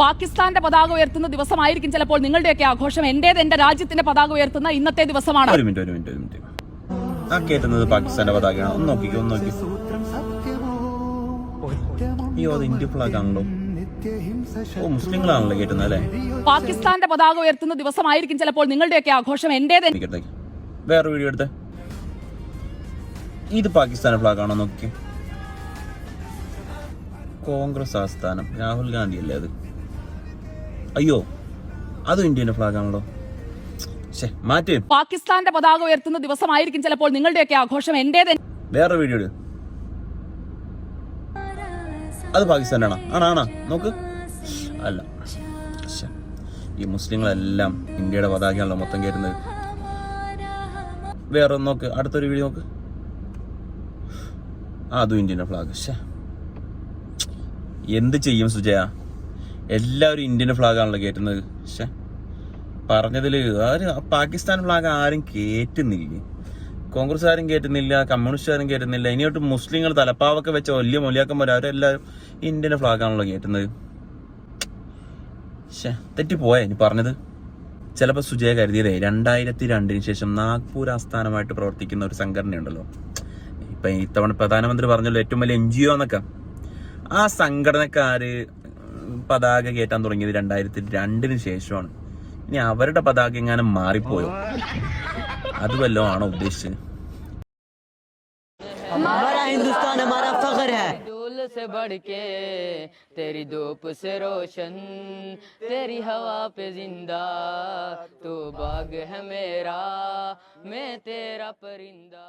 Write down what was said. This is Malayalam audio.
പാകിസ്ഥാന്റെ പതാക ഉയർത്തുന്ന ദിവസമായിരിക്കും ചിലപ്പോൾ നിങ്ങളുടെയൊക്കെ ആഘോഷം. എന്റേത് എന്റെ രാജ്യത്തിന്റെ പതാക ഉയർത്തുന്ന ഇന്നത്തെ ദിവസമാണ്. ഒരു മിനിറ്റ് ഒരു മിനിറ്റ് ഒരു മിനിറ്റ്. ആ കേട്ടുന്നത് പാകിസ്ഥാന്റെ പതാകയാണ്. ഒന്ന് നോക്കിക്കോ ഒന്ന് നോക്കി. അയ്യോ അത് ഇന്ത്യ ഫ്ലാഗ് ആണല്ലോ. ഓ മുസ്ലിങ്ങളാണല്ലോ കേട്ടുന്നത് അല്ലേ? പാകിസ്ഥാന്റെ പതാക ഉയർത്തുന്ന ദിവസമായിരിക്കും ചിലപ്പോൾ നിങ്ങളുടെയൊക്കെ ആഘോഷം. എന്റേത്. വേറെ വീഡിയോ എടുത്തേ. ഇത് പാകിസ്ഥാൻ ഫ്ലാഗ് ആണോ നോക്കി കോൺഗ്രസ് ആസ്ഥാനം. രാഹുൽ ഗാന്ധി അല്ലേ അത്? അയ്യോ അതും ഇന്ത്യയുടെ ഫ്ലാഗ് ആണല്ലോ. ശേ മാറ്റി. പാകിസ്ഥാന്റെ പതാക ഉയർത്തുന്ന ദിവസമായിരിക്കും ചിലപ്പോൾ നിങ്ങളുടെയൊക്കെ ആഘോഷം എന്റേത്. വേറെ വീഡിയോ അത് പാകിസ്ഥാനാണോ? ആണോ ആണോ? നോക്ക്. അല്ല. ഈ മുസ്ലിങ്ങളെല്ലാം ഇന്ത്യയുടെ പതാകയാണല്ലോ മൊത്തം കയറുന്നത് വേറെ ഒന്ന് നോക്ക്. അടുത്തൊരു വീഡിയോ നോക്ക്. അതും ഇന്ത്യന്റെ ഫ്ലാഗ്. എന്ത് ചെയ്യും സുജയ? എല്ലാവരും ഇന്ത്യൻ ഫ്ലാഗാണല്ലോ കയറ്റുന്നത് പക്ഷെ പറഞ്ഞതിൽ ആരും പാകിസ്ഥാൻ ഫ്ലാഗ് ആരും കയറ്റുന്നില്ല കോൺഗ്രസ് ആരും കയറ്റുന്നില്ല കമ്മ്യൂണിസ്റ്റുകാരും കയറ്റുന്നില്ല ഇനിയോട്ട് മുസ്ലിങ്ങൾ തലപ്പാവൊക്കെ വെച്ച വലിയ മൊലിയാക്കന്മാർ അവരെല്ലാവരും ഇന്ത്യൻ ഫ്ലാഗാണല്ലോ കയറ്റുന്നത് ശ്ശെ, തെറ്റിപ്പോയ ഇനി പറഞ്ഞത്. ചിലപ്പോൾ സുജയ കരുതിയതേ രണ്ടായിരത്തി രണ്ടിന് ശേഷം നാഗ്പൂർ ആസ്ഥാനമായിട്ട് പ്രവർത്തിക്കുന്ന ഒരു സംഘടനയുണ്ടല്ലോ. ഇപ്പൊ ഇത്തവണ പ്രധാനമന്ത്രി പറഞ്ഞല്ലോ ഏറ്റവും വലിയ എൻ ജി ഒ എന്നൊക്കെ. ആ സംഘടനക്കാര് പതാക കയറ്റാൻ തുടങ്ങിയത് രണ്ടായിരത്തി രണ്ടിന് ശേഷമാണ് ഇനി അവരുടെ പതാക എങ്ങാനും മാറിപ്പോയോ അത് വല്ലോ ആണോ ഉദ്ദേശിച്ചത് हमारा हिंदुस्तान हमारा फख्र है दूल से बढ़ के तेरी धूप से रोशन तेरी हवा पे जिंदा तू बाग है मेरा मैं तेरा परिंदा